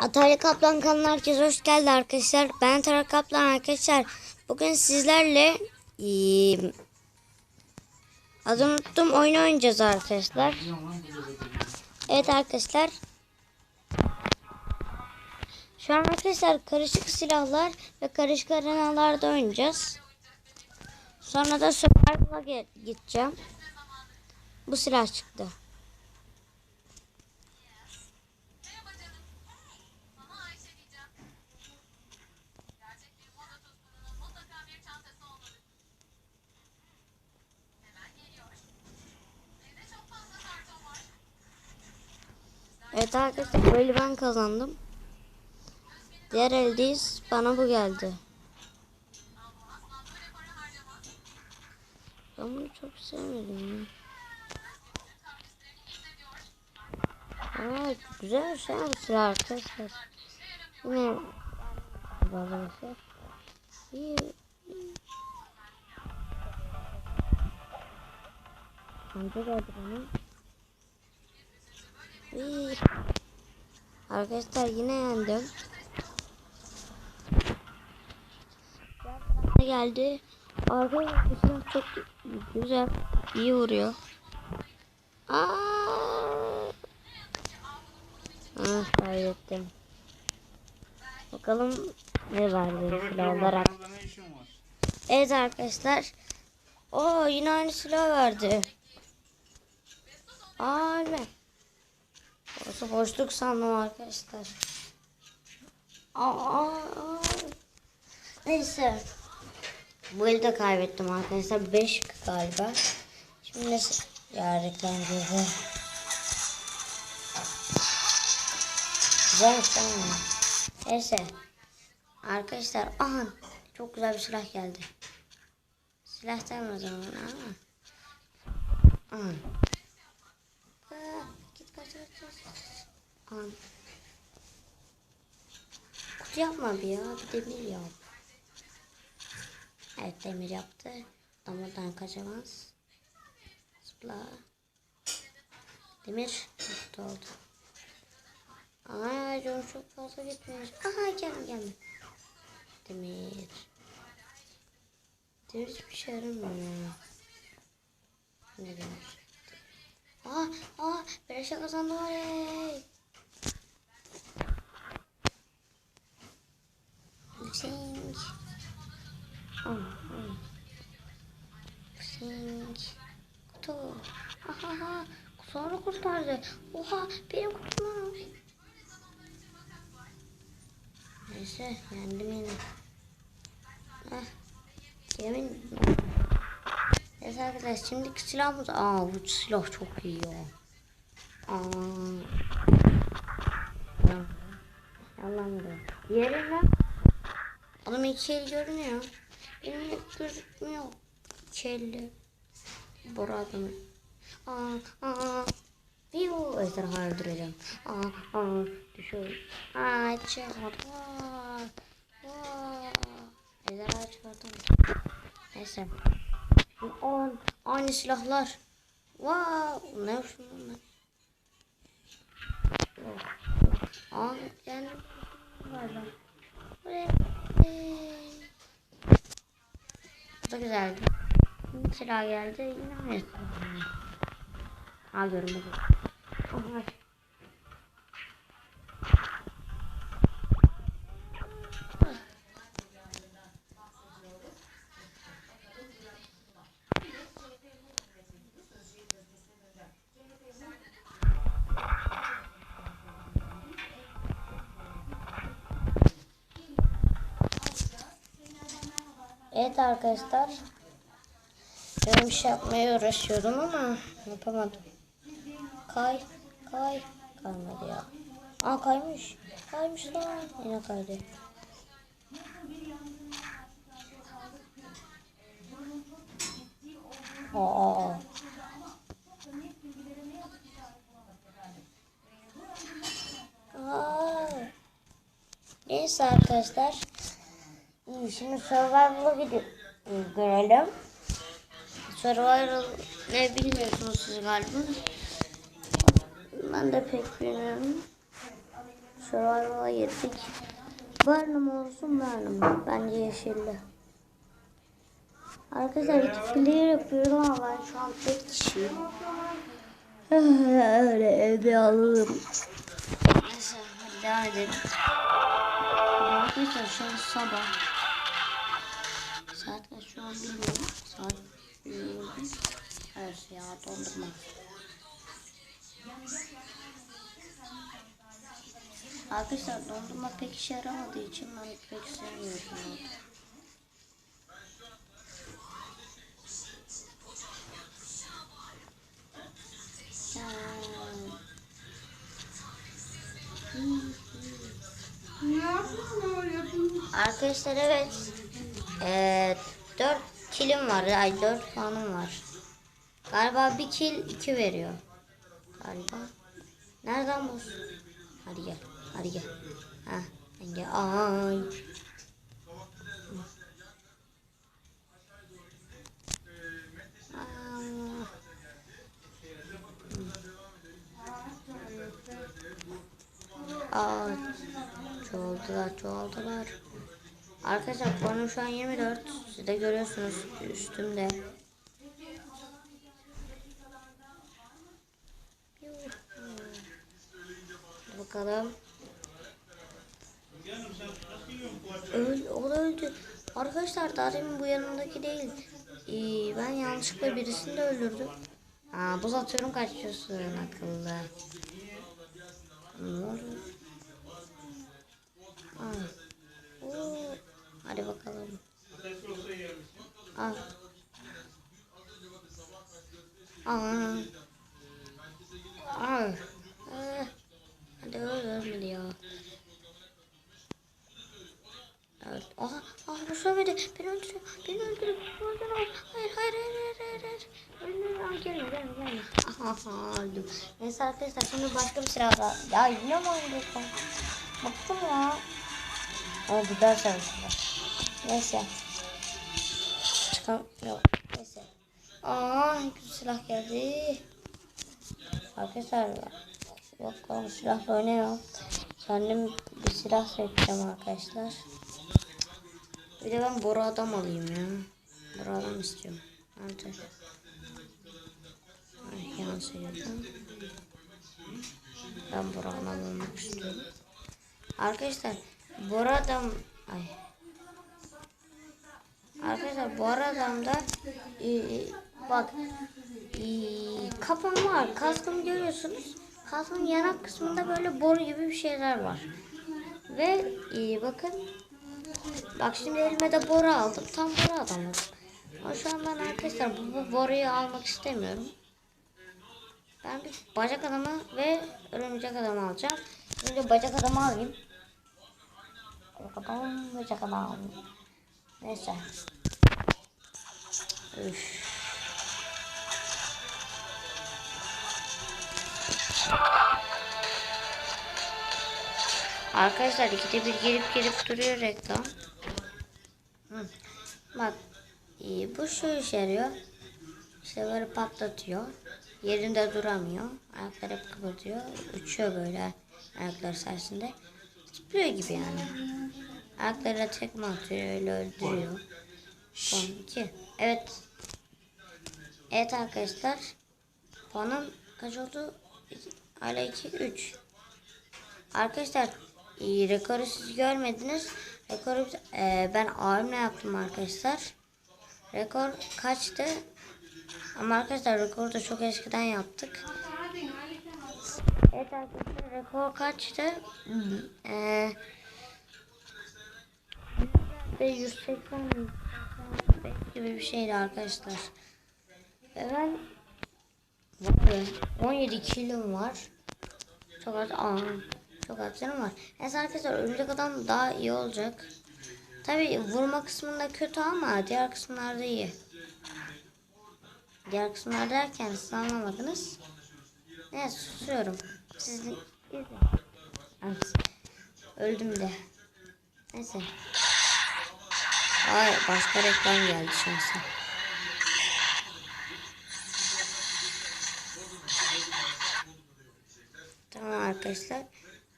Atari Kaplan kanalına herkese hoş geldi arkadaşlar. Ben Atari Kaplan arkadaşlar. Bugün sizlerle eee, adını unuttum oyun oynayacağız arkadaşlar. Evet arkadaşlar. Şu an arkadaşlar karışık silahlar ve karışık arenalarda oynayacağız. Sonra da Survival'a gideceğim. Bu silah çıktı. Evet arkadaşlar böyle ben kazandım. Diğer eldeyiz. Bana bu geldi. Ben bunu çok sevmedim. Aa, güzel bir şey silah arkadaşlar. Yine babası. İyi. Amca geldi bana. Arkadaşlar yine yendim. Geldi. Arkadaşlar çok güzel. İyi vuruyor. Aa! Ah kaybettim. Bakalım ne verdi silah olarak. Ne? Evet arkadaşlar. O yine aynı silah verdi. Aa ölme. Orası boşluk sandım arkadaşlar. Aa, aa. Neyse. Bu eli de kaybettim arkadaşlar. 5 galiba. Şimdi nasıl yardıklandırdı. Güzelmiş tamam mı? Neyse. Arkadaşlar aha çok güzel bir silah geldi. Silah zaman ama. Aha. Aa, Git kaç kaç kaç. Aha. Kutu yapma bir ya. Bir demir yap. Evet demir yaptı. Adam oradan kaçamaz. Zıpla. Demir kutu oldu. Aa canım çok fazla gitmiş. Aha gelme gelme. Demir. Demir hiçbir şey yaramıyor ya. Ne demir? Aa aa beleşe kazandım oley. Sing. Aa. Sing. Kutu. Aha aha. Sonra kurtardı. Oha benim kutum var. Neyse yendim yine. Heh. Yemin. Neyse arkadaşlar şimdiki silahımız. Aa bu silah çok iyi ya. Aa. Yalandı. Yerim lan. Adam iki el görünüyor. Benim hiç gözükmüyor. İki elli. Bora adamı. Aa, aa. Viu ejderha öldüreceğim. Aa, aa, düşüyor. Aa, çıkardım. Vaa, vaa. Ejderha çıkardım. Neyse. On, aynı silahlar. Wow, ne yapıyorsun lan? Aa, yani galiba. Buraya. Bu da güzeldi. Silah geldi. Yine aynı silah. Aa görünmedi. Evet arkadaşlar. Ben bir şey yapmaya uğraşıyordum ama yapamadım. Kay, kay. Kaymadı ya. Aa kaymış. Kaymış lan. Yine kaydı. Aa. Aa. Neyse arkadaşlar. Şimdi Survival'a gidiyor. Görelim. Survival ne bilmiyorsunuz siz galiba. Ben de pek bilmiyorum. Survival'a girdik. Barnum olsun Barnum. Bence yeşilli. Arkadaşlar iki player yapıyorum ama ben şu an tek kişiyim. Öyle evde alalım. Neyse devam edelim. Arkadaşlar şu an sabah. Saat kaç şu an bilmiyorum. Saat bilmiyorum. Evet ya dondurma. Arkadaşlar dondurma pek işe yaramadığı için ben pek sevmiyorum. Arkadaşlar evet. Ee, 4 kilim var. Ay 4 puanım var. Galiba bir kill 2 veriyor. Galiba. Nereden bu? Hadi gel. Hadi gel. Ha, ben gel. Ay. Aa, çoğaldılar, çoğaldılar. Arkadaşlar puanım şu an 24. Siz de görüyorsunuz üstümde. Bakalım. Öl, o da öldü. Arkadaşlar demin bu yanımdaki değil. Ee, ben yanlışlıkla birisini de öldürdüm. Aa, buz atıyorum kaçıyorsun akıllı. Ne oldu? Aa. Oo. Hadi bakalım. Al. Aa. Al. Ee, Hadi öl ölmedi ya. Evet. Aha, aha bu söylemedi. Beni öldürüyor. Beni öldürüyor. Beni öldürüyor. Hayır, hayır, hayır, hayır, hayır. Aa, gelme, gelme, gelme. Aha, aha, öldüm. Neyse arkadaşlar şimdi başka bir silah daha. Ya yine mi oynuyorsun? Bıktım ya. Ama biber sarmışlar. Neyse. Çıkan yok. Neyse. Aa kötü silah geldi. Arkadaşlar yok oğlum silahla oynayamam. Kendim bir silah seçeceğim arkadaşlar. Bir de ben boru adam alayım ya. Boru adam istiyorum. Nerede? Ay yanlış girdim. Ben boru adam olmak istiyorum. Arkadaşlar bu adam ay Arkadaşlar bu adamda e, bak e, kafam var. Kaskımı görüyorsunuz. Kaskın yanak kısmında böyle boru gibi bir şeyler var. Ve e, bakın bak şimdi elime de boru aldım. Tam boru adamım. Ama şu an ben arkadaşlar bu, bu boruyu almak istemiyorum. Ben bir bacak adamı ve örümcek adamı alacağım. Şimdi bacak adamı alayım. Bacak adam, bacak adam. Neyse. Üf. Arkadaşlar ikide bir gelip gelip duruyor reklam. Bak e, bu şu işe yarıyor. İşte böyle patlatıyor. Yerinde duramıyor. Ayakları hep kıpırdıyor. Uçuyor böyle ayaklar sayesinde. Zıplıyor gibi yani. Ayaklarıyla tekme atıyor öyle öldürüyor. Son 2. Evet. Evet arkadaşlar. Puanım kaç oldu? Hala 2 3. Arkadaşlar e, rekoru siz görmediniz. Rekoru e, ben abimle yaptım arkadaşlar. Rekor kaçtı? Ama arkadaşlar rekoru da çok eskiden yaptık. Evet arkadaşlar rekor kaçtı? Eee ve 180 gibi bir şeydi arkadaşlar. Ve ben vay be, 17 kilom var. Çok az aa, çok az canım var. Neyse arkadaşlar örümcek adam daha iyi olacak. Tabi vurma kısmında kötü ama diğer kısımlarda iyi. Diğer kısımlar derken siz anlamadınız. Neyse susuyorum. Siz izleyin. Evet. Öldüm de. Neyse. Ay başka reklam geldi şansa. Tamam arkadaşlar.